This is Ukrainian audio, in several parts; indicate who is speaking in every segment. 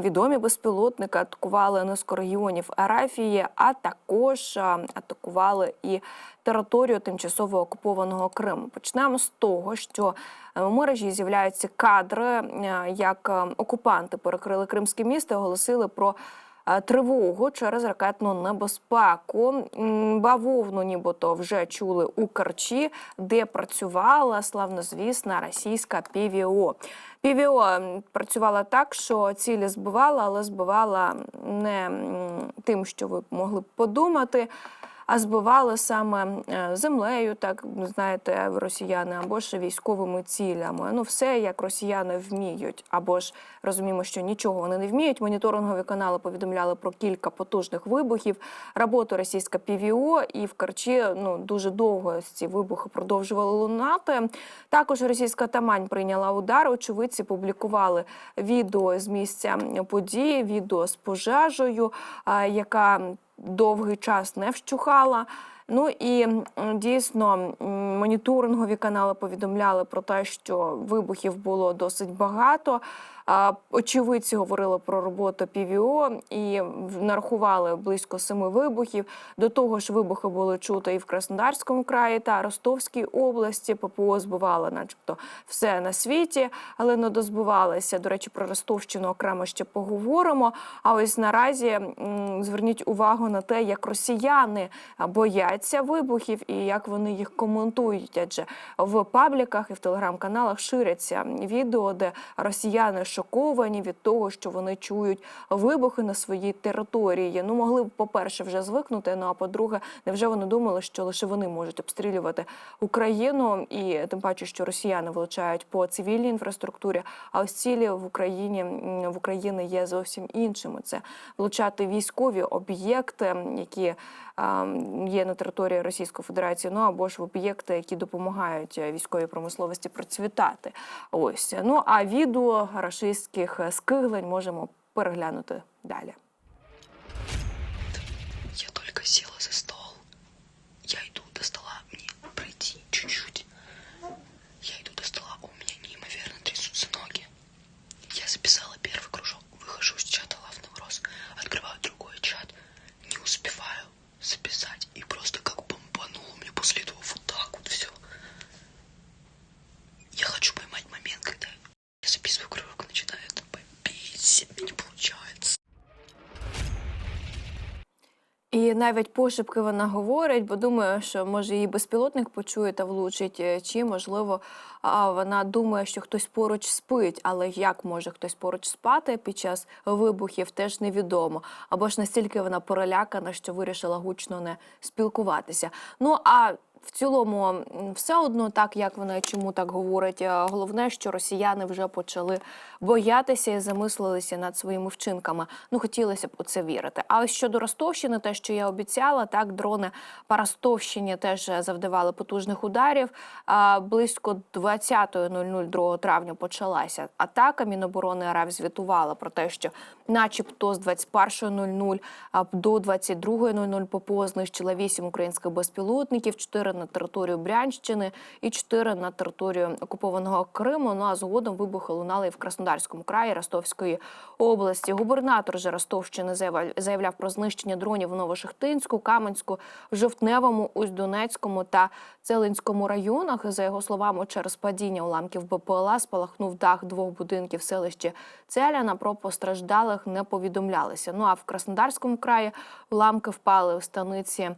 Speaker 1: невідомі безпілотники атакували низку регіонів Арафії, а також атакували і територію тимчасово окупованого Криму. Почнемо з того, що е, в мережі з'являються кадри, е, як е, окупанти перекрили кримське місто, і оголосили про. Е, Тривогу через ракетну небезпеку. Бавовну, нібито вже чули у Керчі, де працювала славнозвісна російська ПВО. ПВО працювала так, що цілі збивала, але збивала не тим, що ви могли б подумати. А збивали саме е, землею, так знаєте, росіяни, або ж військовими цілями. Ну, все як росіяни вміють, або ж розуміємо, що нічого вони не вміють. Моніторингові канали повідомляли про кілька потужних вибухів. Роботу російська ПВО і в Карчі ну дуже довго ці вибухи продовжували лунати. Також російська Тамань прийняла удар. Очевидці публікували відео з місця події, відео з пожежею, яка довгий час не вщухала. Ну і дійсно моніторингові канали повідомляли про те, що вибухів було досить багато. Очевидці говорили про роботу ПВО і нарахували близько семи вибухів. До того ж, вибухи були чути і в Краснодарському краї та Ростовській області. ППО збивало, начебто, все на світі, але не дозбивалися. До речі, про Ростовщину окремо ще поговоримо. А ось наразі зверніть увагу на те, як росіяни бояться вибухів і як вони їх коментують. Адже в пабліках і в телеграм-каналах ширяться відео, де росіяни шоковані від того, що вони чують вибухи на своїй території. Ну могли б, по-перше, вже звикнути. Ну а по-друге, невже вони думали, що лише вони можуть обстрілювати Україну, і тим паче, що росіяни влучають по цивільній інфраструктурі. А ось цілі в Україні в Україні є зовсім іншими. Це влучати військові об'єкти, які є на території Російської Федерації, ну або ж в об'єкти, які допомагають е, військовій промисловості процвітати. Ось ну а відео рашистських скиглень можемо переглянути далі.
Speaker 2: Я только сіла за стол. Я йду до стола, Мені пройти чуть-чуть. Записываю кружок, начинает бомбить, не получается.
Speaker 1: І навіть пошепки вона говорить, бо думає, що може її безпілотник почує та влучить, е, чи можливо вона думає, що хтось поруч спить, але як може хтось поруч спати під час вибухів, теж невідомо. Або ж настільки вона перелякана, що вирішила гучно не спілкуватися. Ну а в цілому, все одно, так як вона чому так говорить. е, Головне, що росіяни вже почали боятися і замислилися над своїми вчинками. Ну хотілося б у це вірити. А ось щодо Ростовщини, те, що я обіцяла, так дрони по Ростовщині теж завдавали потужних ударів. Близько 20.00 2 травня почалася атака. Міноборони РФ звітувала про те, що, начебто, з 21.00 а, до 22.00 ППО знищила 8 українських безпілотників, 4 на територію Брянщини і 4 на територію окупованого Криму. Ну а згодом вибухи лунали і в Краснодарському краї Ростовської області. Губернатор же Ростовщини заявляв- про знищення дронів в Новошахтинську, Каменську, Жовтневому, Усть-Донецькому та Целинському районах. За його словами, через падіння уламків БПЛА спалахнув дах двох будинків в селищі Целяна. Про постраждалих не повідомлялися. Ну а в Краснодарському краї уламки впали у станиці.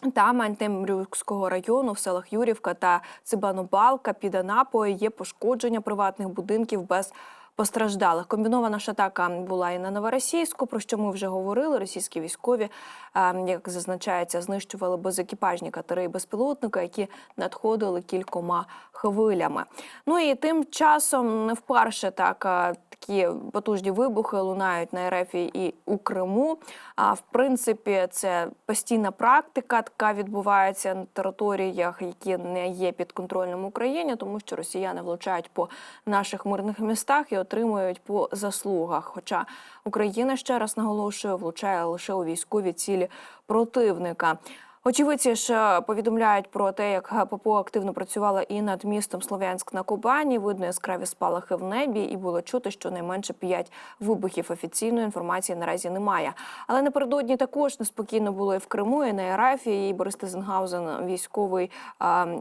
Speaker 1: Тамань Мантемрюкського району в селах Юрівка та Цибанобалка. Під Анапою є пошкодження приватних будинків без постраждалих. Комбінована ж атака була і на Новоросійську, про що ми вже говорили. Російські військові, е, як зазначається, знищували безекіпажні катери і безпілотники, які надходили кількома хвилями. Ну і тим часом не вперше так е, такі потужні вибухи лунають на РФ і у Криму. А в принципі, це постійна практика, така відбувається на територіях, які не є підконтрольним Україні, тому що росіяни влучають по наших мирних містах і отримують по заслугах. Хоча Україна ще раз наголошує, влучає лише у військові цілі противника. Очевидці ж е, повідомляють про те, як ППО активно працювала і над містом Слов'янськ на Кубані. Видно яскраві спалахи в небі, і було чути, що найменше п'ять вибухів. Офіційної інформації наразі немає. Але напередодні також неспокійно було і в Криму, і на Ерафії. І Борис Тезенгаузен, військовий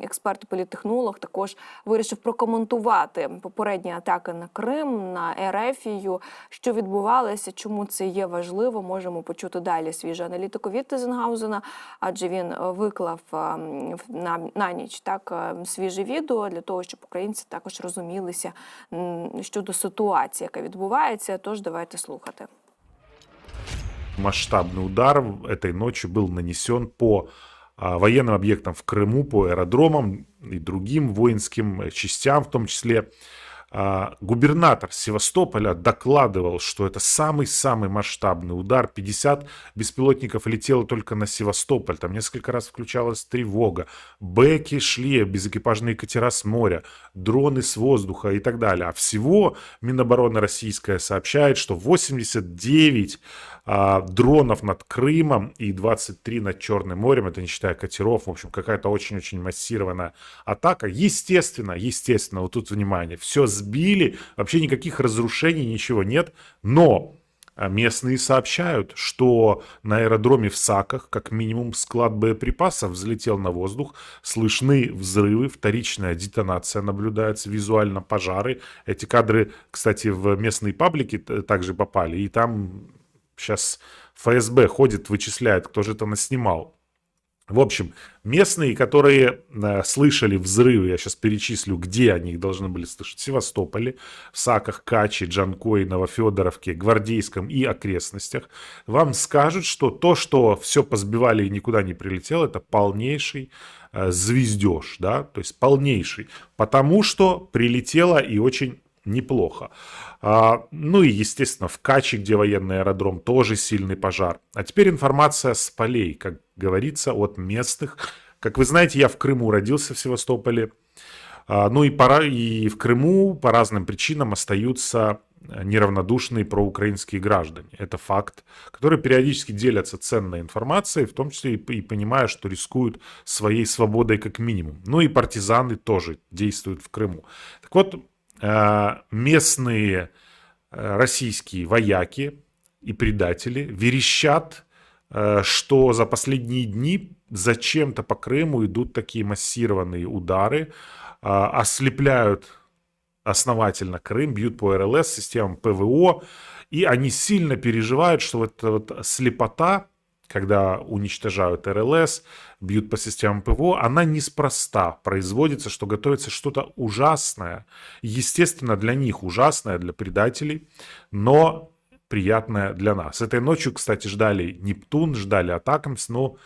Speaker 1: експерт, і політтехнолог, також вирішив прокоментувати попередні атаки на Крим, на Ерефію, що відбувалося, чому це є важливо. Можемо почути далі свіжу аналітику від Тезенгаузена, адже він е, виклав е, в- на, на ніч так е, свіже відео для того, щоб українці також розумілися м, щодо ситуації, яка відбувається. Тож давайте слухати.
Speaker 3: масштабный удар этой ночью был нанесен по а, военным объектам в Крыму, по аэродромам и другим воинским э, частям в том числе. А, Губернатор Севастополя докладывал, что это самый-самый масштабный удар. 50 беспилотников летело только на Севастополь. Там несколько раз включалась тревога. Бэки шли, безэкипажные катера с моря, дроны с воздуха и так далее. А всего Минобороны российская сообщает, что 89 а, дронов над Крымом и 23 над Черным морем, это не считая катеров, в общем, какая-то очень-очень массированная атака. Естественно, естественно, вот тут внимание, все сбили, вообще никаких разрушений, ничего нет, но а, местные сообщают, что на аэродроме в Саках как минимум склад боеприпасов взлетел на воздух, слышны взрывы, вторичная детонация наблюдается, визуально пожары. Эти кадры, кстати, в местные паблики также попали, и там сейчас ФСБ ходит, вычисляет, кто же это наснимал. В общем, местные, которые э, слышали взрывы, я сейчас перечислю, где они их должны были слышать. В Севастополе, в Саках, Качи, Джанкой, Новофедоровке, Гвардейском и окрестностях, вам скажут, что то, что все позбивали и никуда не прилетело, это полнейший э, звездеж, да, то есть полнейший, потому что прилетело и очень неплохо. А, ну и, естественно, в Каче, где военный аэродром, тоже сильный пожар. А теперь информация с полей, как говорится, от местных. Как вы знаете, я в Крыму родился, в Севастополе. А, ну и, пора, и в Крыму по разным причинам остаются неравнодушные проукраинские граждане. Это факт, которые периодически делятся ценной информацией, в том числе и, и понимая, что рискуют своей свободой как минимум. Ну и партизаны тоже действуют в Крыму. Так вот, местные э, российские вояки и предатели верещат, э, что за последние дни зачем-то по Крыму идут такие массированные удары, ослепляют основательно Крым, бьют по РЛС, системам ПВО, и они сильно переживают, что вот эта вот слепота, когда уничтожают РЛС, бьют по системам ПВО, она неспроста производится, что готовится что-то ужасное. Естественно, для них ужасное, для предателей, но приятное для нас. Этой ночью, кстати, ждали Нептун, ждали Атакамс, но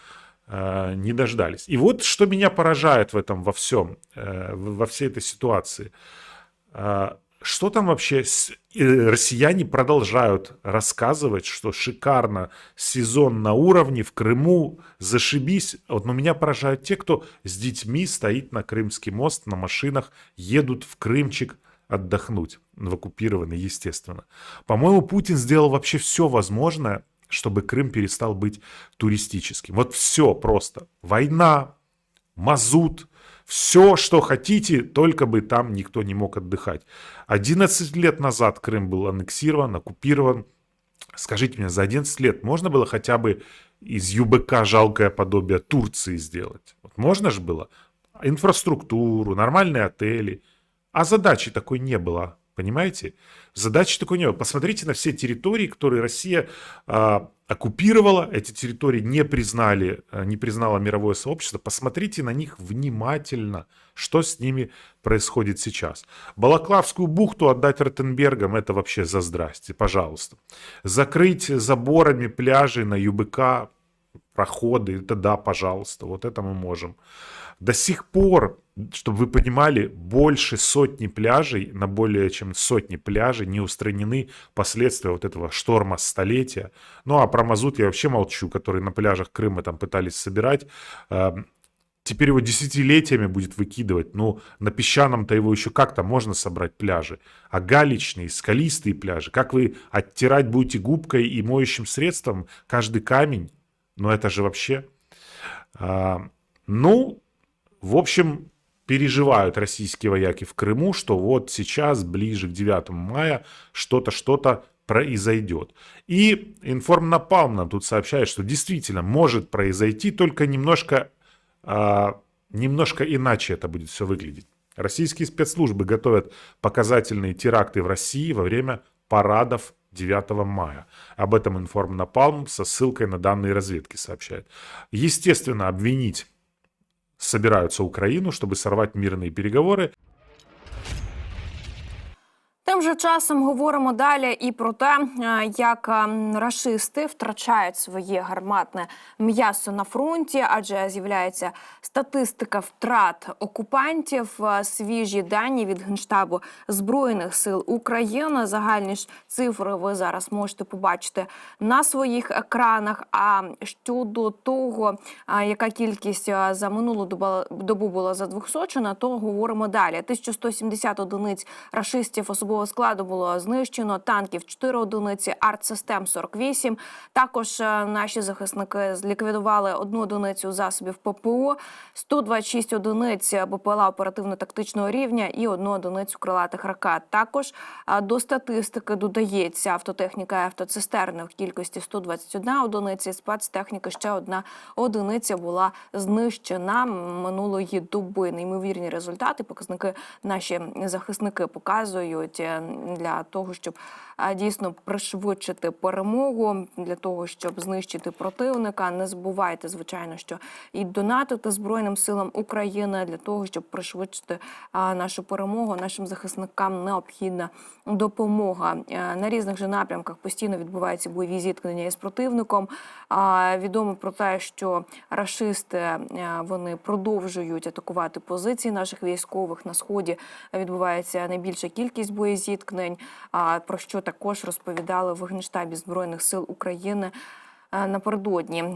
Speaker 3: э, не дождались. И вот что меня поражает в этом во всем, э, во всей этой ситуации. А, Что там вообще? э, Россияне продолжают рассказывать, что шикарно, сезон на уровне, в Крыму, зашибись. Вот, но меня поражают те, кто с детьми стоит на Крымский мост, на машинах, едут в Крымчик отдохнуть, в оккупированный, естественно. По-моему, Путин сделал вообще все возможное, чтобы Крым перестал быть туристическим. Вот все просто. Война, мазут, все, что хотите, только бы там никто не мог отдыхать. 11 лет назад Крым был аннексирован, оккупирован. Скажите мне, за 11 лет можно было хотя бы из ЮБК жалкое подобие Турции сделать? Вот можно же было? Инфраструктуру, нормальные отели. А задачи такой не было, понимаете? Задачи такой не было. Посмотрите на все территории, которые Россия а, оккупировала, эти территории не признали, а, не признало мировое сообщество. Посмотрите на них внимательно, что с ними происходит сейчас. Балаклавскую бухту отдать Ротенбергам, это вообще за здрасте, пожалуйста. Закрыть заборами пляжи на ЮБК, проходы, это да, пожалуйста, вот это мы можем. До сих пор, чтобы вы понимали, больше сотни пляжей, на более чем сотни пляжей не устранены последствия вот этого шторма столетия. Ну а про мазут я вообще молчу, который на пляжах Крыма там пытались собирать. Эм, Теперь его десятилетиями будет выкидывать. Ну, на песчаном-то его еще как-то можно собрать пляжи. А галечные, скалистые пляжи, как вы оттирать будете губкой и моющим средством каждый камень? Ну, это же вообще... А, Ну, в общем, переживают российские вояки в Крыму, что вот сейчас, ближе к 9 мая, что-то, что-то произойдет. И Информнапалм нам тут сообщает, что действительно может произойти, только немножко, а, немножко иначе это будет все выглядеть. Российские спецслужбы готовят показательные теракты в России во время парадов 9 мая. Об этом Информнапалм со ссылкой на данные разведки сообщает. Естественно, обвинить собираются Украину, чтобы сорвать мирные переговоры.
Speaker 1: Тим же часом говоримо далі і про те, е, як е, рашисти втрачають своє гарматне м'ясо на фронті, адже з'являється статистика втрат окупантів. Е, Свіжі дані від генштабу збройних сил України. Загальні ж цифри ви зараз можете побачити на своїх екранах. А щодо того, е, яка кількість за минулу добу була задвохсочена, то говоримо далі. 1170 одиниць рашистів особового складу було знищено, танків 4 одиниці, артсистем 48. Також е, наші захисники зліквідували одну одиницю засобів ППО, 126 одиниць БПЛА оперативно-тактичного рівня і одну одиницю крилатих ракет. Також е, до статистики додається автотехніка і автоцистерни в кількості 121 одиниці. Спецтехніки ще одна одиниця була знищена минулої доби. Неймовірні результати. Показники наші захисники показують е, для того, щоб дійсно пришвидшити перемогу, для того, щоб знищити противника. Не забувайте, звичайно, що і донатити Збройним силам України для того, щоб пришвидшити нашу перемогу. Нашим захисникам необхідна допомога. Е, На різних же напрямках постійно відбуваються бойові зіткнення із противником. Відомо про те, що рашисти е, вони продовжують атакувати позиції наших військових на сході. Відбувається найбільша кількість боєзіткнень. А, Про що також розповідали в генштабі збройних сил України е, напередодні.